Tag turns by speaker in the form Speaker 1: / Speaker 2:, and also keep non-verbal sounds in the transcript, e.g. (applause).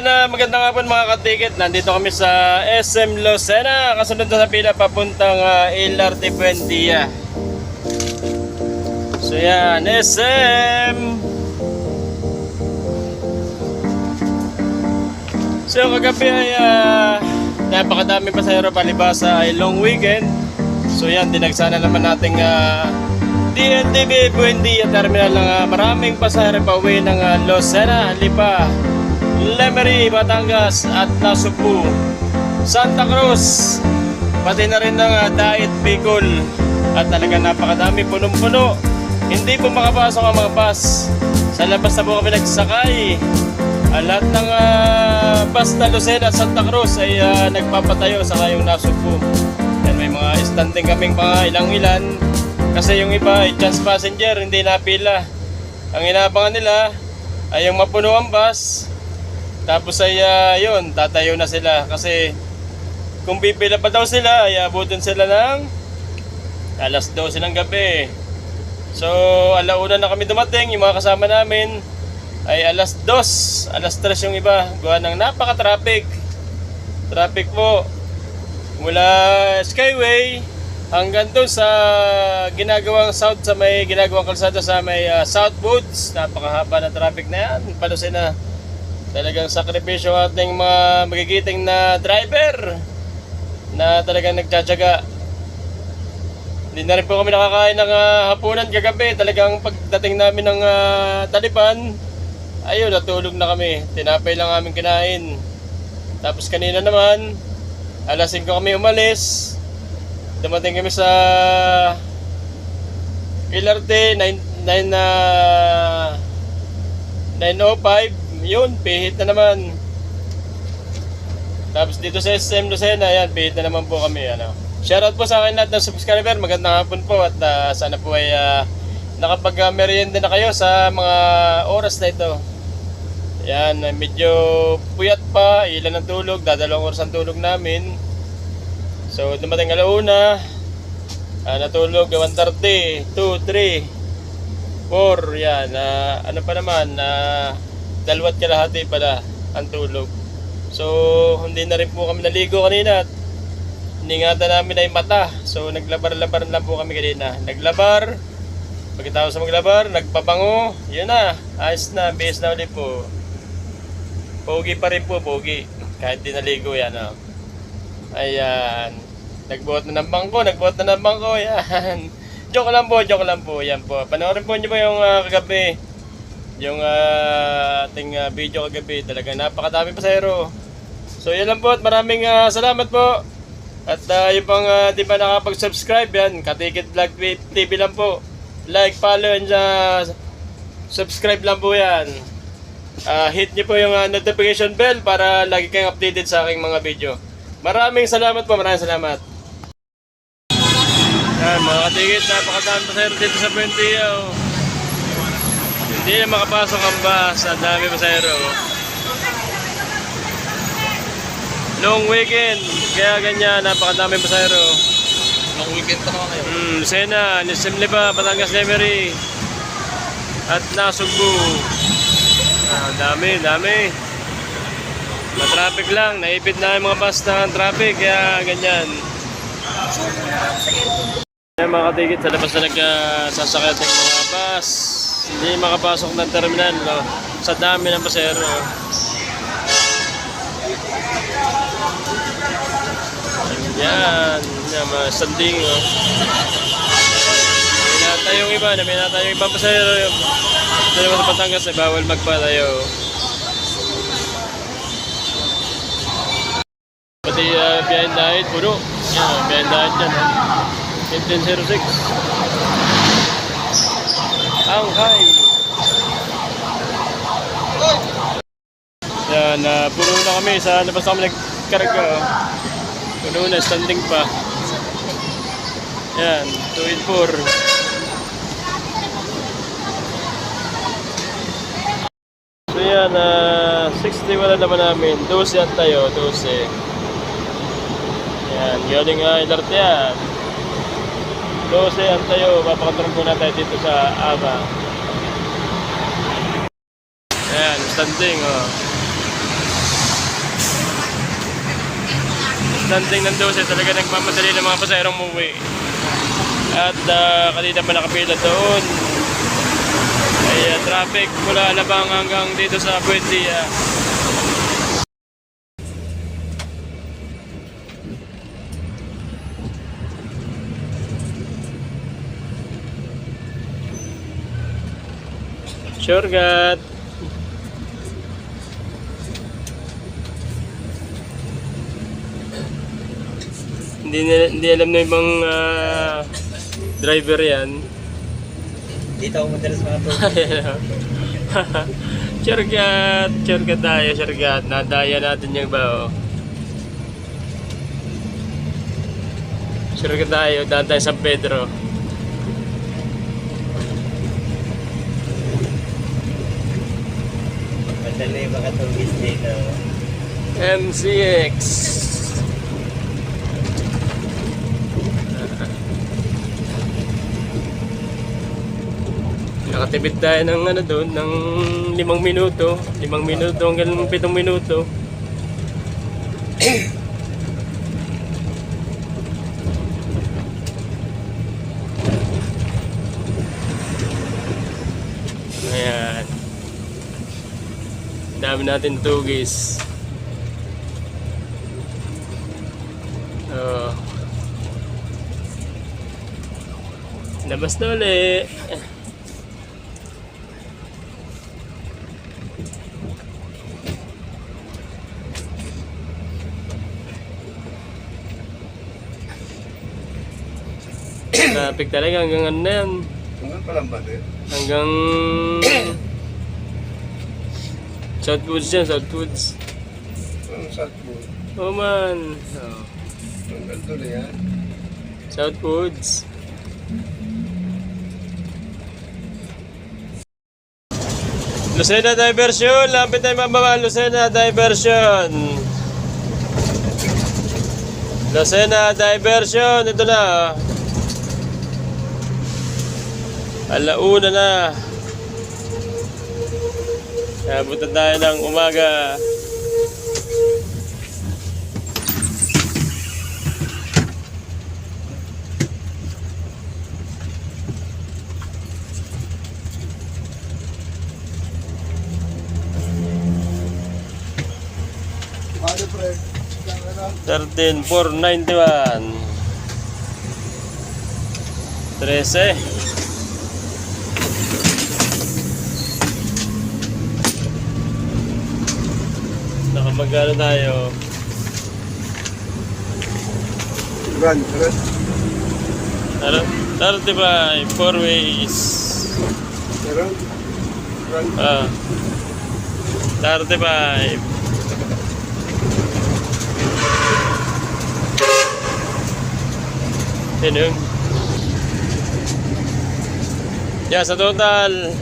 Speaker 1: Na magandang hapon mga katiket. Nandito kami sa SM Lucena. Kasunod na sa pila papuntang uh, LRT Buendia. So yan, SM. So kagabi ay uh, napakadami pasahero palibasa ay long weekend. So yan, dinagsana naman nating uh, DNTV Buendia Terminal ng uh, maraming pasahero pa uwi ng uh, Lucena, Lipa, Lemery, Batangas at Nasubu, Santa Cruz, pati na rin ng uh, Dait, Bicol at talaga napakadami punong-puno. Hindi po makapasok ang mga bus. Sa labas na po kami nagsakay. Ang lahat ng uh, bus na Lucena at Santa Cruz ay uh, nagpapatayo sa kayong Nasubu. Yan, may mga standing kaming mga ilang-ilan kasi yung iba ay chance passenger, hindi napila. Ang inaabangan nila ay yung mapuno ang bus, tapos ay uh, yun, tatayo na sila kasi kung pipila pa daw sila ay abutin sila ng alas 12 ng gabi. So alauna na kami dumating, yung mga kasama namin ay alas 2, alas 3 yung iba. Gawa ng napaka-traffic. Traffic po. Mula Skyway hanggang doon sa ginagawang south sa may ginagawang kalsada sa may uh, South Woods. Napakahaba na traffic na yan. Palusin na talagang sakripisyo ating mga magigiting na driver na talagang nagtsatsaga. Hindi na rin po kami nakakain ng ah, hapunan kagabi. Talagang pagdating namin ng uh, Taliban, ayun, natulog na kami. Tinapay lang aming kinain. Tapos kanina naman, alas 5 kami umalis. Dumating kami sa LRT 9, 9, uh, 905. Yun, pihit na naman. Tapos dito sa SM Lucena, yan, pihit na naman po kami. Ano. Shoutout po sa akin lahat ng subscriber. Magandang hapon po at uh, sana po ay uh, nakapag-merienda na kayo sa mga oras na ito. Yan, uh, medyo puyat pa, ilan ang tulog, dadalawang oras ang tulog namin. So, dumating alauna, uh, natulog 1.30, 2, 3, 4, yan. Uh, ano pa naman, uh, dalawat kalahati pala ang tulog. So, hindi na rin po kami naligo kanina at iningatan namin ay mata. So, naglabar-labar lang po kami kanina. Naglabar, pagkatapos sa maglabar, nagpabango, yun na, ayos na, base na ulit po. Pogi pa rin po, pogi. Kahit di naligo yan, oh. Ayan. Nagbuhat na ng bangko, nagbuhat na ng bangko, (laughs) yan. joke lang po, joke lang po, yan po. Panoorin po niyo po yung uh, kagabi. Yung uh, ating uh, video kagabi, talaga napakadami pasahero. So yan lang po at maraming uh, salamat po. At uh, yung pang uh, di pa nakapag-subscribe yan, Katikit Vlog TV lang po. Like, follow, and uh, subscribe lang po yan. Uh, hit niyo po yung uh, notification bell para lagi kayong updated sa aking mga video. Maraming salamat po, maraming salamat. Yan, mga katikit, napakadami pasahero dito sa Buendia. Oh. Hindi na makapasok ang bus, ang dami pasahero. oh. Long weekend, kaya ganyan, napakadami pasahero.
Speaker 2: Long weekend pa naman ngayon.
Speaker 1: Hmm, Sena, Nisim Lipa, Batangas Lemery, at Nasugbu. Ah, dami, dami. Ma-traffic lang, naipit na yung mga bus ng traffic, kaya ganyan. Yan mga katigit, sa labas na nagsasakay uh, ng mga bus. Hindi makapasok ng terminal, no? sa dami ng pasero. Yan, yan mga standing. Oh. May nata yung iba, na may nata yung ibang pasero. Ito naman sa Batangas, eh, bawal magpatayo. Pati uh, behind the height, puno. Yan, behind the height yan. Oh. 1506. Angkay. Yan, uh, puno na kami sa labas na kami nagkarga. Puno na, standing pa. Yan, 2 and 4. So yan, uh, 60 wala naman namin. 12 at tayo, 12. Yan, galing uh, LRT yan. 12 ang tayo, papakontrol muna tayo dito sa ABA. Ayan, standing oh. Standing ng 12, talaga nagmamadali ng mga pasayrong muwi. At uh, kanina pa nakapila doon. Ay, ah, traffic mula Alabang hanggang dito sa Buendia. Shortcut. Hindi, nila, hindi alam na ibang ah, driver yan.
Speaker 3: Dito ako madalas mga to.
Speaker 1: Shortcut. Shortcut tayo, shortcut. Nadaya natin yung bao. Shortcut tayo, daan tayo San Pedro.
Speaker 3: Madali makatugis dito.
Speaker 1: MCX. Nakatipid tayo ng ano doon, ng limang minuto. Limang minuto hanggang pitong minuto. Ayan. Dami natin tugis. Oo. Labas na uli. Traffic talaga hanggang ano na yan.
Speaker 2: Hanggang palang ba din?
Speaker 1: Hanggang... Southwoods yan, Southwoods.
Speaker 2: Ang sakbo.
Speaker 1: Oh man. Oh.
Speaker 2: Hanggang tuloy yan.
Speaker 1: Southwoods. Lucena Diversion. Lapit tayo mababa. Lucena Diversion. Lucena Diversion. Ito na. Alauna na. Nabutan tayo ng umaga.
Speaker 2: Ano pre?
Speaker 1: 13,491 13 Nakamagano tayo
Speaker 2: Run, run.
Speaker 1: Ano? 35 four ways
Speaker 2: Run. Run.
Speaker 1: ah 35 Yun yun Yeah, sa total